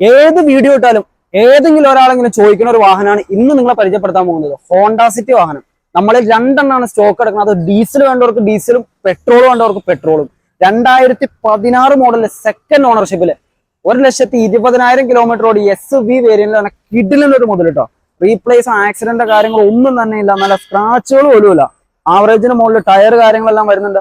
ഏത് വീഡിയോ ഇട്ടാലും ഏതെങ്കിലും ഒരാളെങ്കിലും ചോദിക്കുന്ന ഒരു വാഹനമാണ് ഇന്ന് നിങ്ങളെ പരിചയപ്പെടുത്താൻ പോകുന്നത്. ഹോണ്ട സിറ്റി വാഹനം. നമ്മളിൽ രണ്ടെണ്ണമാണ് സ്റ്റോക്ക് എടുക്കുന്നത്. അത് ഡീസൽ വേണ്ടവർക്ക് ഡീസലും പെട്രോൾ വേണ്ടവർക്ക് പെട്രോളും രണ്ടായിരത്തി പതിനാറ് മോഡലിലെ സെക്കൻഡ് ഓണർഷിപ്പിൽ ഒരു ലക്ഷത്തി ഇരുപതിനായിരം കിലോമീറ്റർ ഓടി എസ് വി വേരിയന്റിലാണ് കിഡിലൊരു മുതൽ കേട്ടോ റീപ്ലേസ് ആക്സിഡന്റ് കാര്യങ്ങൾ ഒന്നും തന്നെ ഇല്ല. നല്ല സ്ക്രാച്ചുകൾ പോലും ഇല്ല ആവറേജിന് മുകളിൽ ടയർ കാര്യങ്ങളെല്ലാം വരുന്നുണ്ട്.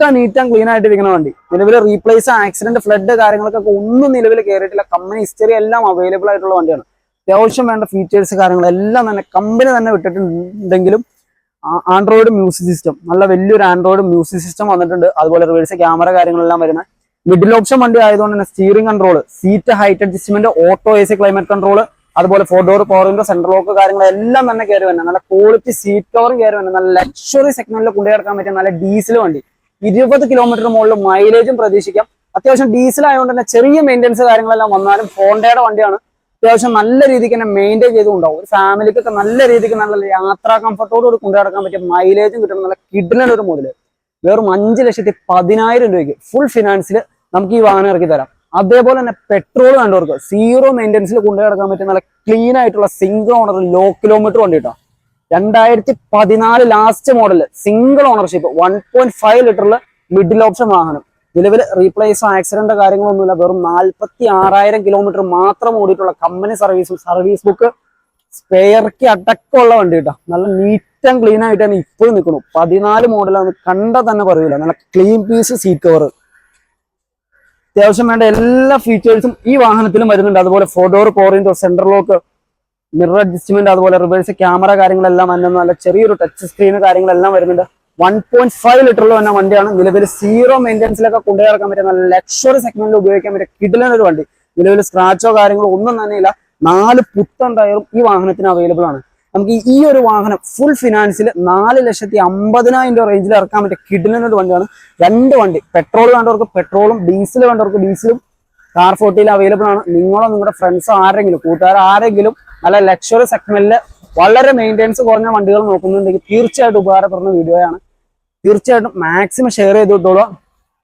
പക്ക നീറ്റ് ആൻഡ് ക്ലീൻ ആയിട്ട് ഇരിക്കുന്ന വണ്ടി. നിലവിൽ റീപ്ലേസ് ആക്സിഡന്റ് ഫ്ലഡ് കാര്യങ്ങളൊക്കെ ഒന്നും നിലവിൽ കയറിയിട്ടില്ല കമ്പനി ഹിസ്റ്ററി എല്ലാം അവൈലബിൾ ആയിട്ടുള്ള വണ്ടിയാണ്. അത്യാവശ്യം വേണ്ട ഫീച്ചേഴ്സ് കാര്യങ്ങളെല്ലാം തന്നെ കമ്പനി തന്നെ വിട്ടിട്ടുണ്ടെങ്കിലും ആൻഡ്രോയിഡ് മ്യൂസിക് സിസ്റ്റം നല്ല വലിയൊരു ആൻഡ്രോയിഡ് മ്യൂസിക് സിസ്റ്റം വന്നിട്ടുണ്ട്. അതുപോലെ റിവേഴ്സ് ക്യാമറ കാര്യങ്ങളെല്ലാം വരുന്ന മിഡിൽ ഓപ്ഷൻ വണ്ടി ആയതുകൊണ്ട് തന്നെ steering control seat height adjustment auto A C climate control അതുപോലെ four door power window central lock കാര്യങ്ങളെല്ലാം തന്നെ കയറി വരുന്നത്. നല്ല ക്വാളിറ്റി സീറ്റ് കവർ കയറി വരുന്നത്. നല്ല ലക്ഷറി സെഗ്മെന്റിൽ കൊണ്ടുപോയി കിടക്കാൻ പറ്റിയ നല്ല ഡീസൽ വണ്ടി. ഇരുപത് കിലോമീറ്റർ മുകളിൽ മൈലേജും പ്രതീക്ഷിക്കാം. അത്യാവശ്യം ഡീസൽ ആയതുകൊണ്ട് തന്നെ ചെറിയ മെയിന്റെനൻസ് കാര്യങ്ങളെല്ലാം വന്നാലും ഹോണ്ടയുടെ വണ്ടിയാണ്. അത്യാവശ്യം നല്ല രീതിക്ക് തന്നെ മെയിന്റെയിൻ ചെയ്തുകൊണ്ടാവും. ഒരു ഫാമിലിക്കൊക്കെ നല്ല രീതിക്ക് നല്ല യാത്രാ കംഫർട്ടോടുകൂടി കൊണ്ടു നടക്കാൻ പറ്റിയ മൈലേജും കിട്ടുന്ന നല്ല കിഡിലൻ ഒരു മുതൽ വെറും അഞ്ച് ലക്ഷത്തി പതിനായിരം രൂപയ്ക്ക് ഫുൾ ഫിനാൻസിൽ നമുക്ക് ഈ വാഹനം ഇറക്കി തരാം. അതേപോലെ തന്നെ പെട്രോൾ കണ്ടവർക്ക് സീറോ മെയിന്റെനൻസിൽ കൊണ്ടു നടക്കാൻ പറ്റിയ നല്ല ക്ലീൻ ആയിട്ടുള്ള സിംഗിൾ ഓണർ ലോ കിലോമീറ്റർ വണ്ടി കേട്ടോ. രണ്ടായിരത്തി പതിനാല് last model single ownership one point five ലിറ്ററിൽ middle option വാഹനം. നിലവിൽ റീപ്ലേസോ ആക്സിഡന്റ് കാര്യങ്ങളൊന്നുമില്ല. വെറും നാൽപ്പത്തി ആറായിരം കിലോമീറ്റർ മാത്രം ഓടിയിട്ടുള്ള കമ്പനി സർവീസും സർവീസ് ബുക്ക് സ്പെയർക്ക് അടക്കമുള്ള വണ്ടി കേട്ടോ നല്ല നീറ്റ് ആൻഡ് ക്ലീൻ ആയിട്ടാണ് ഇപ്പോഴും നിൽക്കുന്നു. പതിനാല് മോഡലാണ് കണ്ടാൽ തന്നെ പറയൂല. നല്ല ക്ലീൻ പീസ് സീറ്റ് കവർ അത്യാവശ്യം വേണ്ട എല്ലാ ഫീച്ചേഴ്സും ഈ വാഹനത്തിലും വരുന്നുണ്ട്. അതുപോലെ four door power window central lock mirror adjustment അതുപോലെ റിവേഴ്സ് ക്യാമറ കാര്യങ്ങളെല്ലാം തന്നെ നല്ല ചെറിയൊരു ടച്ച് സ്ക്രീൻ കാര്യങ്ങളെല്ലാം വരുന്നുണ്ട്. വൺ പോയിന്റ് ഫൈവ് ലിറ്ററിൽ വന്ന വണ്ടിയാണ്. നിലവിൽ സീറോ മെയിന്റെനൻസിലൊക്കെ കൊണ്ടുപോയിറക്കാൻ പറ്റിയ നല്ല ലക്ഷറി സെഗ്മെന്റിൽ ഉപയോഗിക്കാൻ പറ്റിയ കിടിലൻ ഒരു വണ്ടി. നിലവിൽ സ്ക്രാച്ചോ കാര്യങ്ങളോ ഒന്നും തന്നെ ഇല്ല നാല് പുത്തൻ ടയറും ഈ വാഹനത്തിന് അവൈലബിൾ ആണ്. നമുക്ക് ഈ ഒരു വാഹനം ഫുൾ ഫിനാൻസിൽ നാല് ലക്ഷത്തി അമ്പതിനായിരം രൂപ റേഞ്ചിൽ ഇറക്കാൻ പറ്റിയ കിടിലൻ ഒരു വണ്ടിയാണ്. രണ്ട് വണ്ടി. പെട്രോൾ വേണ്ടവർക്ക് പെട്രോളും ഡീസൽ വേണ്ടവർക്ക് ഡീസലും കാർ ഫോർട്ടിയിൽ അവൈലബിൾ ആണ്. നിങ്ങളോ നിങ്ങളുടെ ഫ്രണ്ട്സോ ആരെങ്കിലും കൂട്ടുകാർ ആരെങ്കിലും നല്ല ലക്ഷറി സെഗ്മെന്റിൽ വളരെ മെയിന്റെനൻസ് കുറഞ്ഞ വണ്ടികൾ നോക്കുന്നുണ്ടെങ്കിൽ തീർച്ചയായിട്ടും ഉപകാരപ്പെടുന്ന വീഡിയോയാണ് തീർച്ചയായിട്ടും മാക്സിമം ഷെയർ ചെയ്ത് വിട്ടോളൂ